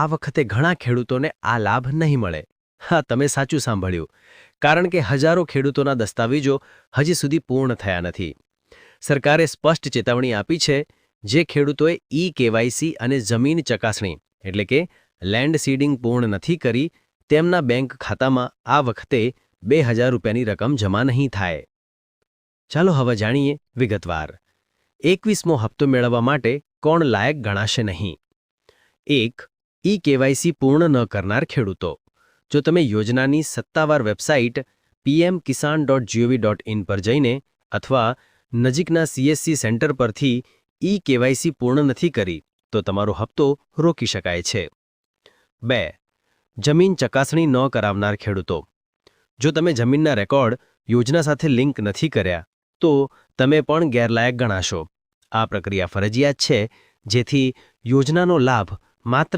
આ વખતે ઘણા ખેડૂતોને આ લાભ નહીં મળે. હા, તમે સાચું સાંભળ્યું. કારણ કે હજારો ખેડૂતોના દસ્તાવેજો હજી સુધી પૂર્ણ થયા નથી. સરકારે સ્પષ્ટ ચેતવણી આપી છે જે ખેડૂતોએ ઈ કેવાયસી અને જમીન ચકાસણી, એટલે કે લેન્ડ સીડિંગ પૂર્ણ નથી કરી, તેમના બેંક ખાતામાં આ વખતે બે હજાર રૂપિયાની રકમ જમા નહીં થાય. ચાલો હવે જાણીએ વિગતવાર. એકવીસમો હપ્તો મેળવવા માટે કોણ લાયક ગણાશે નહીં? એક ઈ કેવાયસી પૂર્ણ ન કરનાર ખેડૂતો. જો તમે યોજનાની સત્તાવાર website PM Kisan dot G O V dot in પર જઈને અથવા નજીકના સીએસસી સેન્ટર પરથી ઈ કેવાયસી પૂર્ણ નથી કરી, તો તમારો હપ્તો રોકી શકાય છે. બે, જમીન ચકાસણી ન કરાવનાર ખેડૂતો. જો તમે જમીનના રેકોર્ડ યોજના સાથે લિંક નથી કર્યા, તો તમે પણ ગેરલાયક ગણાશો. આ પ્રક્રિયા ફરજિયાત છે, જેથી યોજનાનો લાભ માત્ર